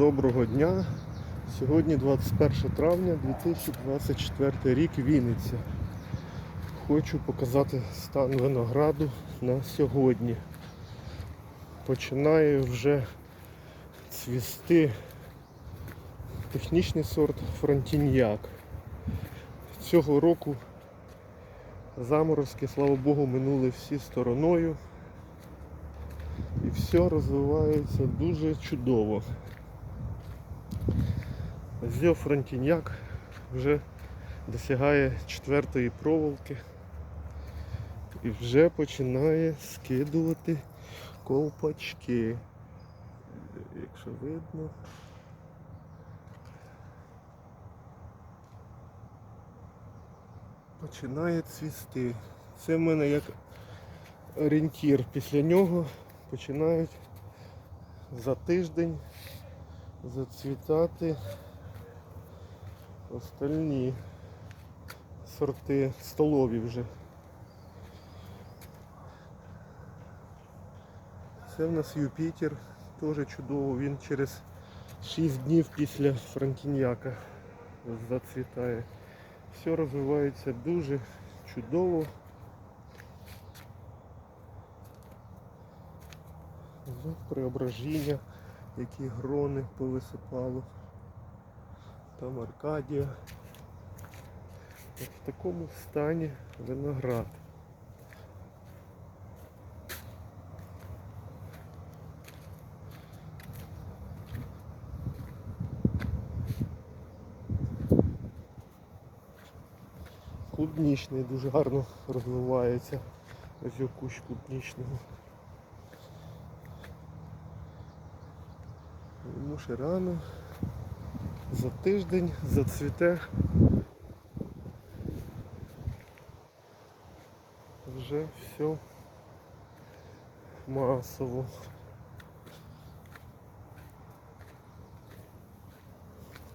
Доброго дня. Сьогодні 21 травня 2024 рік Вінниця. Хочу показати стан винограду на сьогодні. Починає вже цвісти технічний сорт фронтіньяк. Цього року заморозки, слава Богу, минули всі стороною. І все розвивається дуже чудово. Зьо фронтіньяк вже досягає четвертої проволоки і вже починає скидувати колпачки. Якщо видно. Починає цвісти. Це в мене як орієнтір. Після нього починають за тиждень зацвітати остальні сорти столові вже. Це в нас Юпітер, теж чудово, він через 6 днів після фронтіньяка зацвітає. Все розвивається дуже чудово. Преображення, які грони повисипало. Там Аркадія. В такому стані виноград. Клубнічний дуже гарно розвивається. Ось його кущ клубнічного. Йому ще рано. За тиждень зацвіте вже все масово.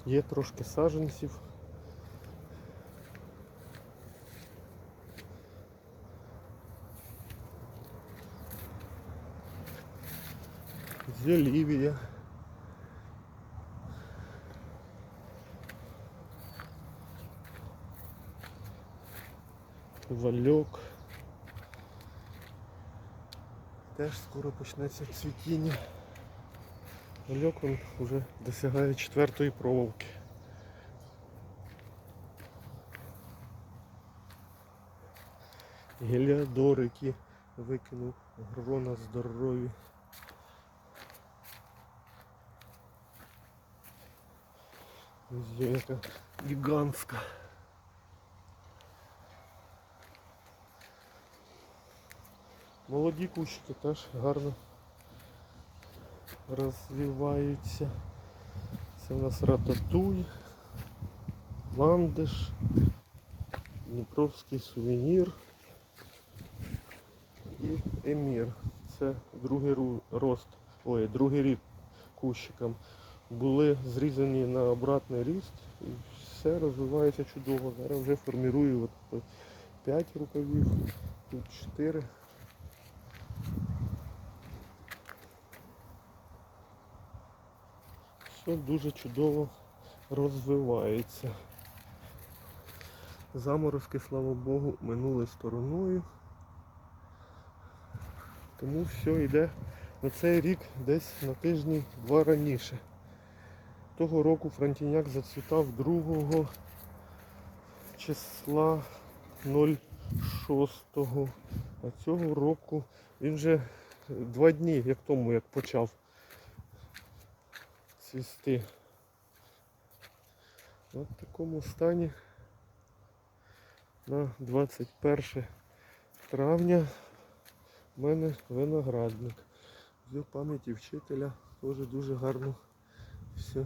Є трошки саджанців. З Олівія. Вальок. Теж скоро почнеться цвітіння. Вальок він вже досягає четвертої проволоки. Геліадор, який викинув грона здорові. Ось яка гігантська. Молоді кущики теж гарно розвиваються. Це у нас рататуй, ландиш, Дніпровський сувенір і емір. Це другий рост, ой, другий рік кущикам. Були зрізані на обратний ріст і все розвивається чудово. Зараз вже формірую от 5 рукавів, тут 4. Все дуже чудово розвивається. Заморозки, слава Богу, минули стороною. Тому все йде на цей рік десь на тижні два раніше. Того року Фронтіняк зацвітав 2 числа 06. А цього року він вже два дні, як тому, як почав цвісти. От в такому стані на 21 травня в мене виноградник. З пам'яті вчителя теж дуже гарно все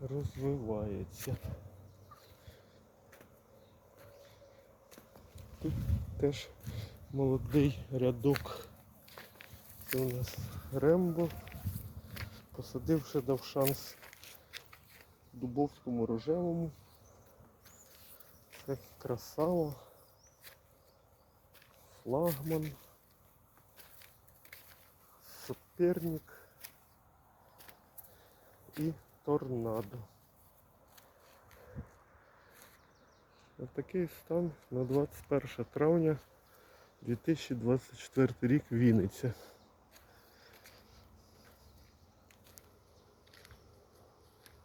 розвивається. Тут теж молодий рядок. Це у нас Рембо. Посадив ще дав шанс Дубовському рожевому. Це красава. Флагман. Соперник. і торнадо. Ось такий стан на 21 травня 2024 рік Вінниця.